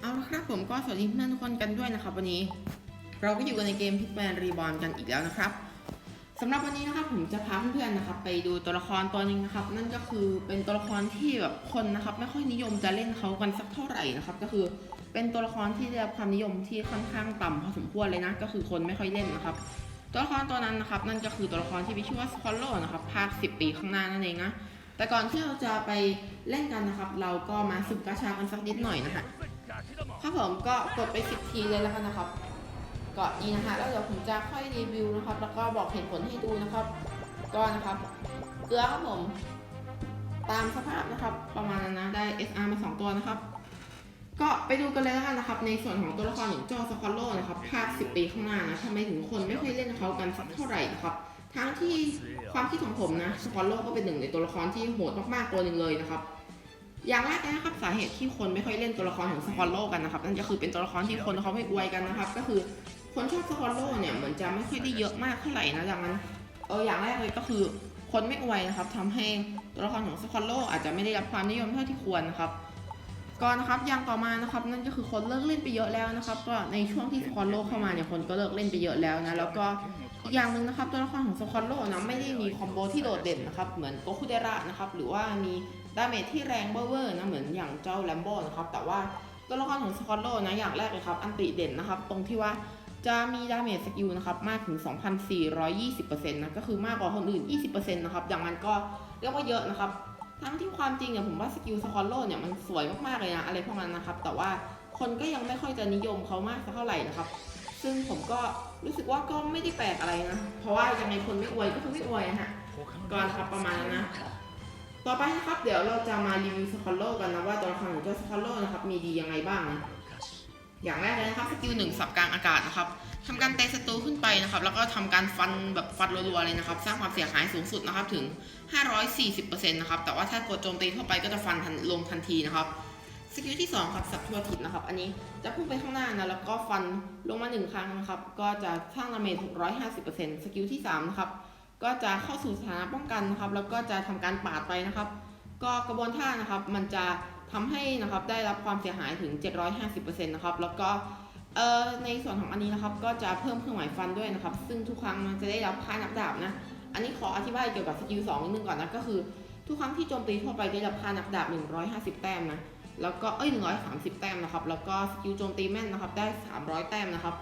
เอาละครับผมก็สวัสดีเพื่อนทุกคนกันด้วยนะครับวันนี้ เราก็อยู่กันในเกมพิกแมนรีบอ n กันอีกแล้วนะครับสำหรับวันนี้นะครับผมจะพาเพื่อนๆนะครับ ไปดูตัวละครตัวหนึ่งนะครับ นั่นก็คือเป็นตัวละครที่แบบคนนะครับ ไม่ค่อยนิยมจะเล่นเขากันสักเท่าไหร่นะครับ ก็คือเป็นตัวละครที่ได้รับความนิยมที่ค่อนข้างต่ำพอสมควรเลยนะก็คือคนไม่ค่อยเล่นนะครับ ตัวละครตัวนั้นนะครับ นั่นก็คือตัวละครที่มีชื่อว่าสคอลโลนะครับภาค10 ปีข้างหน้านั่นเองนะ แต่ก่อนที่เราจะไปเล่นกันนะครับ เราก็มาสุ่มกาชากันสักนิดหน่อยนะฮะครับผมก็กดไป 10 ทีเลยแล้วกันนะครับก็นี้นะฮะแล้วเดี๋ยวผมจะค่อยรีวิวนะครับ แล้วก็บอกเหตุผลให้ดูนะครับ ก็นะครับ เกลือครับผม ตามสภาพนะครับ ประมาณนั้นนะได้ SR มา 2 ตัวนะครับ ก็ไปดูกันเลยแล้วกันนะครับ ในส่วนของตัวละครอย่างจอสควอลโลนะครับ ภาค 10 ปีข้างหน้านะทำไมถึงคนไม่ค่อยเล่นเขากันสักเท่าไหร่นะครับ ทั้งที่ความคิดของผมนะสควอลโลก็เป็นหนึ่งในตัวละครที่โหดมากๆตัวหนึ่งเลยนะครับ อย่างแรกนะครับสาเหตุที่คนไม่ค่อยเล่นตัวละครของสควอลโลกันนะครับนั่นก็คือเป็นตัวละครที่คนเขาไม่อวยกันนะครับ ก็คือคนชอบสควอลโลเนี่ยเหมือนจะไม่ค่อยได้เยอะมากเท่าไหร่นะดังนั้นเอออย่างแรกเลยก็คือคนไม่อวยนะครับทำให้ตัวละครของสควอลโลอาจจะไม่ได้รับความนิยมเท่าที่ควรนะครับก็นนะครับอย่างต่อมานะครับนั่นก็คือคนเลิกเล่นไปเยอะแล้วนะครับ ก็ในช่วงที่สควอลโลเข้ามาเนี่ยคนก็เลิกเล่นไปเยอะแล้วนะแล้วก็ อีกอย่างหนึ่งนะครับตัวละครของสควอลโลนะไม่ได้มีคอมโบที่โดดเด่นนะครับเหมือนโกคุเดระนะครับหรือว่ามีดาเมจที่แรงเบ้อๆนะเหมือนอย่างเจ้าแลมโบ้นะครับแต่ว่าตัวละครของสกอตโลนะอย่างแรกเลยครับอันติเด่นนะครับตรงที่ว่าจะมีดาเมจสกิลนะครับมากถึง 2,420%นะก็คือมากกว่าคนอื่น 20%นะครับอย่างนั้นก็เรียกว่าเยอะนะครับทั้งที่ความจริงเนี่ยผมว่าสกิลสกอตโลเนี่ยมันสวยมากๆเลยนะอะไรพวกนั้นนะครับแต่ว่าคนก็ยังไม่ค่อยจะนิยมเขามากสักเท่าไหร่นะครับ ซึ่งผมก็รู้สึกว่าก็ไม่ได้แปลกอะไรนะ เพราะว่ายังไงคนไม่อวยก็คือไม่อวยนะฮะก่อนครับประมาณนั้นนะต่อไปนะครับเดี๋ยวเราจะมารีวิวสคอลโลกันนะว่าตัวละครของเจ้าสคอลโลนะครับมีดียังไงบ้างนะอย่างแรกเลยนะครับสกิลหนึ่งสับกลางอากาศนะครับทำการเตะศัตรูขึ้นไปนะครับ แล้วก็ทำการฟันแบบฟันรัวๆเลยนะครับ สร้างความเสียหายสูงสุดนะครับถึง 540%นะครับแต่ว่าถ้ากดโจมตีเข้าไปก็จะฟันลงทันทีนะครับ สกิลที่2ครับสับทัวทิศนะครับ อันนี้จะพุ่งไปข้างหน้านะแล้วก็ฟันลงมาหนึ่งครั้งนะครับ ก็จะสร้างดาเมจ650%สกิลที่3นะครับก็จะเข้าสู่สถานะป้องกันนะครับ แล้วก็จะทำการปาดไปนะครับ ก็กระบวนท่านะครับ มันจะทำให้นะครับได้รับความเสียหายถึง 750%นะครับ แล้วก็เอ่อในส่วนของอันนี้นะครับ ก็จะเพิ่มเครื่องหมายฟันด้วยนะครับ ซึ่งทุกครั้งมันจะได้รับค่านับดาบนะ อันนี้ขออธิบายเกี่ยวกับสกิล2นิดนึงก่อนนะ ก็คือ ทุกครั้งที่โจมตีทั่วไปได้รับค่านับดาบ 150 แต้มนะ แล้วก็เอ้ย130 แต้มนะครับแล้วก็สกิลโจมตีแม่นนะครับได้ 300 แต้มนะครับ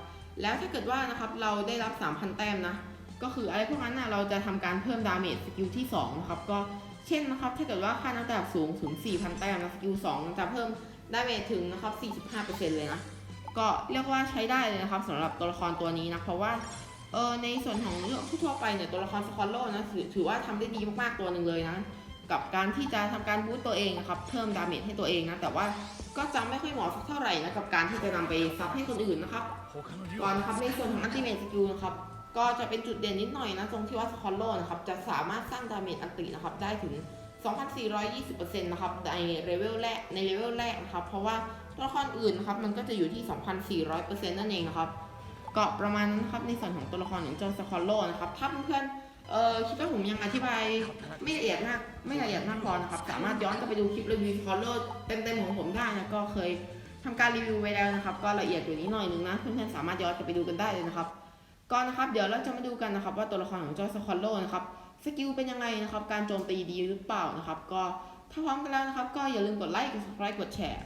แล้วถ้าเกิดว่านะครับเราได้รับ 3,000 แต้มนะก็คืออะไรพวกนั้นนะเราจะทำการเพิ่มดาเมจสกิลที่2นะครับก็เช่นนะครับถ้าเกิดว่าค่านักดาบสูงถึง 4,000 แต้มนะสกิล2จะเพิ่มดาเมจถึงนะครับ 45%เลยนะก็เรียกว่าใช้ได้เลยนะครับสำหรับตัวละครตัวนี้นะเพราะว่าเออในส่วนของเรื่องทั่วไปเนี่ยตัวละครสคอลโลนะถือถือว่าทำได้ดีมากๆตัวหนึ่งเลยนะ กับการที่จะทำการบูตตัวเองนะครับ เพิ่มดาเมจให้ตัวเองนะ แต่ว่าก็จะไม่ค่อยเหมาะสักเท่าไหร่นะกับการที่จะนำไปซับให้คนอื่นนะครับก่อนนะครับในส่วนของอันติเมทสกิลนะครับก็จะเป็นจุดเด่นนิดหน่อยนะตรงที่ว่าสคอลโลนะครับจะสามารถสร้างดาเมจอันตินะครับได้ถึง 2,420%นะครับในเลเวลแรกในเลเวลแรกนะครับ เพราะว่าตัวละครอื่นนะครับมันก็จะอยู่ที่ 2,400%นั่นเองนะครับก็ประมาณนั้นครับในส่วนของตัวละครของเจ้าสคอลโลนะครับถ้าเพื่อนๆ เอ่อคิดว่าผมยังอธิบายไม่ละเอียดมากไม่ละเอียดมากพอนะครับ สามารถย้อนกลับไปดูคลิปรีวิวคอลโลเต็มๆของผมได้นะก็เคยทำการรีวิวไว้แล้วนะครับ ก็ละเอียดกว่านี้หน่อยนึงนะเพื่อนๆสามารถย้อนกลับไปดูกันได้เลยนะครับก็นนะครับ เดี๋ยวเราจะมาดูกันนะครับ ว่าตัวละครของจ้าสคอลโลนะครับสกิลเป็นยังไงนะครับ การโจมตีดีหรือเปล่านะครับ ก็ถ้าพร้อมกันแล้วนะครับ ก็อย่าลืมกดไลค์กด subscribe กดแชร์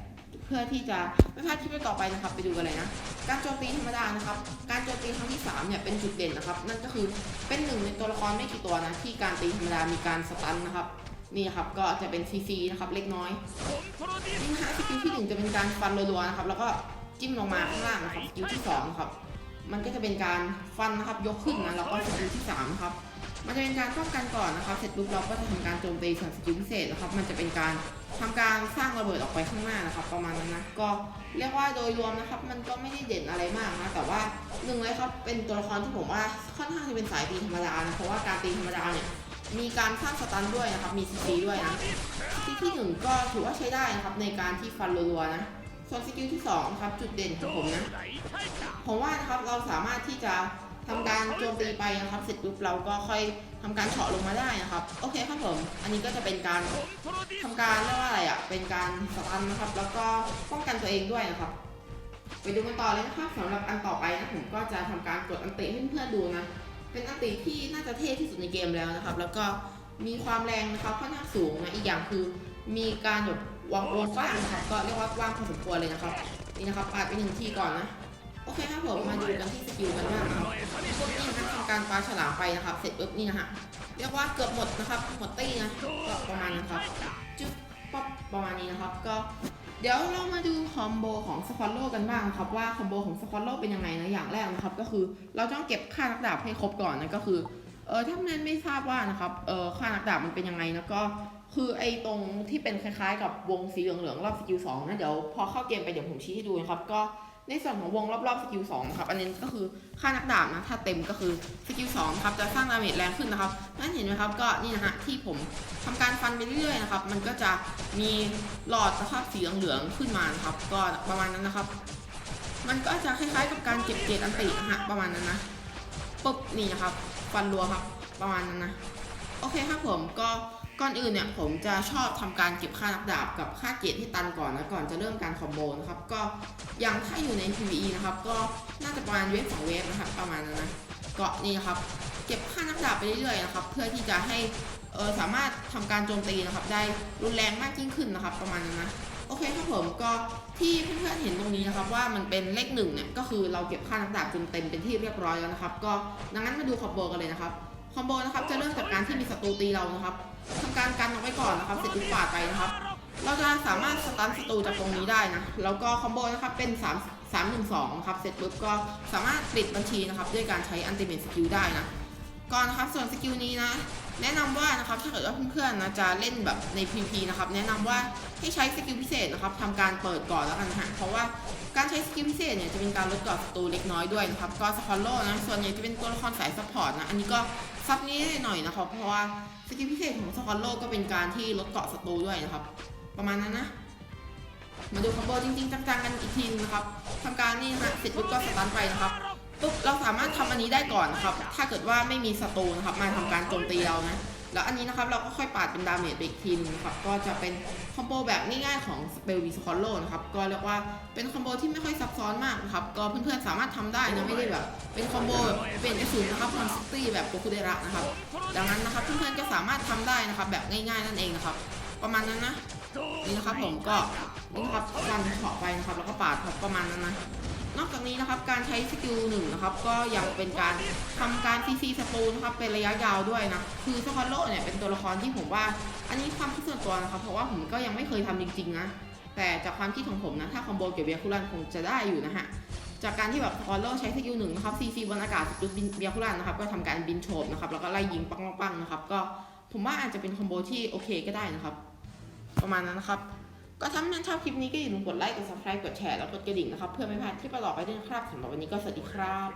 เพื่อที่จะไม่พลาดคลิปต่อไปนะครับ ไปดูกันเลยนะ การโจมตีธรรมดานะครับ การโจมตีครั้งที่สามเนี่ยเป็นจุดเด่นนะครับ นั่นก็คือเป็นหนึ่งในตัวละครไม่กี่ตัวนะที่การตีธรรมดามีการสตันนะครับนี่ครับก็จะเป็นซีซีนะครับเล็กน้อยนี่นะฮะสกิลที่หนึ่งจะเป็นการฟันรัวๆนะครับ แล้วก็จิ้มลงมาข้างล่างนะครับสกิลที่สองครับ มันก็จะเป็นการฟันนะครับยกขึ้นนะแล้วก็สกิลที่สามครับมันจะเป็นการป้องกันก่อนนะครับ เสร็จปุ๊บเราก็จะทำการโจมตีส่วนสกิลพิเศษนะครับ มันจะเป็นการ ทำการสร้างระเบิดออกไปข้างหน้านะครับประมาณนั้นนะก็เรียกว่าโดยรวมนะครับ มันก็ไม่ได้เด่นอะไรมากนะแต่ว่าหนึ่งเลยครับเป็นตัวละครที่ผมว่าค่อนข้างจะเป็นสายตีธรรมดานะเพราะว่าการตีธรรมดาเนี่ยมีการสร้างสตันด้วยนะครับมีซีซีด้วยนะสกิลที่หนึ่งก็ถือว่าใช้ได้นะครับในการที่ฟันรัวๆนะส่วนสกิลที่สองครับจุดเด่นของผมนะผมว่านะครับเราสามารถที่จะ ทำการโจมตีไปนะครับ เสร็จปุ๊บเราก็ค่อยทำการเฉาะลงมาได้นะครับ โอเคครับผม อันนี้ก็จะเป็นการทำการเรียกว่าอะไรอะ เป็นการสตันนะครับ แล้วก็ป้องกันตัวเองด้วยนะครับ ไปดูกันต่อเลยนะครับสำหรับอันต่อไปนะผมก็จะทำการกดอันติให้เพื่อนดูนะ เป็นอันติที่น่าจะเท่ที่สุดในเกมแล้วนะครับ แล้วก็มีความแรงนะครับค่อนข้างสูงนะ อีกอย่างคือมีการแบบวางวงกว้างนะครับ ก็เรียกว่ากว้างพอสมควรเลยนะครับ นี่นะครับปาดไปหนึ่งทีก่อนนะ โอเคครับผมมาดูกันที่สกิลกันบ้างครับพวกนี้นะทำการปาฉลามไปนะครับ เสร็จปุ๊บนี่นะฮะเรียกว่าเกือบหมดนะครับหมดตี้นะก็ประมาณนะครับจุ๊บป๊อบประมาณนี้นะครับ ก็เดี๋ยวเรามาดูคอมโบของสควอตโลกันบ้างครับว่าคอมโบของสควอตโลเป็นยังไงนะอย่างแรกนะครับ ก็คือเราต้องเก็บค่านักดาบให้ครบก่อนนะก็คือเออถ้าแมนไม่ทราบว่านะครับเออค่านักดาบมันเป็นยังไงนะก็คือไอ้ตรงที่เป็นคล้ายๆ กับวงสีเหลืองๆรอบสกิลสองนะเดี๋ยวพอเข้าเกมไปเดี๋ยวผมชี้ให้ดูนะครับ ก็ ในส่วนของวงรอบๆสกิลสองนะครับ อันนี้ก็คือค่านักดาบนะ ถ้าเต็มก็คือสกิลสองครับ จะสร้างดาเมจแรงขึ้นนะครับ นั่นเห็นไหมครับ ก็นี่นะฮะที่ผมทำการฟันไปเรื่อยๆนะครับ มันก็จะมีหลอดนะครับสีเหลืองๆขึ้นมานครับ ก็ประมาณนั้นนะครับ มันก็จะคล้ายๆกับการเก็บเกรดอันตินะฮะ ประมาณนั้นนะ ปุ๊บนี่นะครับ ฟันรัวครับ ประมาณนั้นนะ โอเคครับผมก็ ก่อนอื่นเนี่ยผมจะชอบทำการเก็บค่านักดาบกับค่าเกรดให้ตันก่อนนะก่อนจะเริ่มการคอมโบนะครับก็อย่างถ้าอยู่ใน PVE นะครับก็น่าจะประมาณเวฟสองเวฟนะครับประมาณนั้นนะก็นี่นะครับเก็บค่านักดาบไปเรื่อยๆนะครับเพื่อที่จะให้เออสามารถทำการโจมตีนะครับได้รุนแรงมากยิ่งขึ้นนะครับประมาณนั้นนะโอเคครับผมก็ที่เพื่อนๆเห็นตรงนี้นะครับว่ามันเป็นเลขหนึ่งเนี่ยก็คือเราเก็บค่านักดาบจนเต็มเป็นที่เรียบร้อยแล้วนะครับ ก็ดังนั้นมาดูคอมโบกันเลยนะครับ คอมโบนะครับจะเริ่มจากการที่มีศัตรูตีเรานะครับทำการกันเอาไว้ก่อนนะครับเสร็จปุ๊บปาดไปนะครับ เราจะสามารถสตันศัตรูจากตรงนี้ได้นะแล้วก็คอมโบนะครับเป็น3 3 1 2นะครับเสร็จปุ๊บก็สามารถปิดบัญชีนะครับด้วยการใช้อันติเมทสกิลได้นะก่อนนะครับส่วนสกิลนี้นะแนะนำว่านะครับถ้าเกิดว่าเพื่อนๆนะจะเล่นแบบใน PVP นะครับแนะนำว่าให้ใช้สกิลพิเศษนะครับทำการเปิดก่อนแล้วกันนะฮะเพราะว่าการใช้สกิลพิเศษเนี่ยจะเป็นการลดกรอบศัตรูเล็กน้อยด้วยนะครับก็สคอลโลนะส่วนใหญ่จะเป็นตัวละครสายซัพพอร์ตนะอันนี้ก็ ซับนี้ได้หน่อยนะครับ เพราะว่าสกิลพิเศษของสคอตโลก็เป็นการที่ลดเกาะศัตรูด้วยนะครับ ประมาณนั้นนะ มาดูคอมโบจริงๆจังๆกันอีกทีนะครับทำการนี่นะฮะเสร็จปุ๊บก็สตันไปนะครับปุ๊บเราสามารถทำอันนี้ได้ก่อนนะครับ ถ้าเกิดว่าไม่มีศัตรูนะครับ มาทำการโจมตีเรานะ แล้วอันนี้นะครับเราก็ค่อยปาดเป็นดาเมจไปอีกทีนึงครับก็จะเป็นคอมโบแบบง่ายๆของสเปลวีสคอลโลนะครับก็เรียกว่าเป็นคอมโบที่ไม่ค่อยซับซ้อนมากครับก็เพื่อนๆสามารถทำได้นะไม่ได้แบบเป็นคอมโบแบบเป็นกระสุนนะครับคอนสตี้แบบโกคุเดระนะครับดังนั้นนะครับเพื่อนๆก็สามารถทำได้นะครับแบบง่ายๆนั่นเองนะครับประมาณนั้นนะนี่นะครับผมก็นี่ครับฟันเฉาะไปนะครับแล้วก็ปาดครับประมาณนั้นนะ นอกจากนี้นะครับการใช้สกิลหนึ่งนะครับก็ยังเป็นการทำการซีซีสตูนะครับเป็นระยะยาวด้วยนะคือสคอตโลเนี่ยเป็นตัวละครที่ผมว่า อันนี้ความคิดส่วนตัวนะครับ เพราะว่าผมก็ยังไม่เคยทำจริงๆนะแต่จากความคิดของผมนะถ้าคอมโบเกี่ยวกับเบียคุรันคงจะได้อยู่นะฮะจากการที่แบบสคอตโลใช้สกิลหนึ่งนะครับซีซีบนอากาศจุดบินเบียคุรันนะครับก็ทำการบินโฉบนะครับแล้วก็ไล่ยิงปังๆๆนะครับก็ผมว่าอาจจะเป็นคอมโบที่โอเคก็ได้นะครับ ประมาณนั้นนะครับ ก็ถ้านั้นชอบคลิปนี้ก็อย่าลืมกดไลค์กด subscribe กดแชร์แล้วกดกระดิ่งนะครับ เพื่อไม่พลาดคลิปต่อไปด้วยนะครับสำหรับวันนี้ก็สวัสดีครับ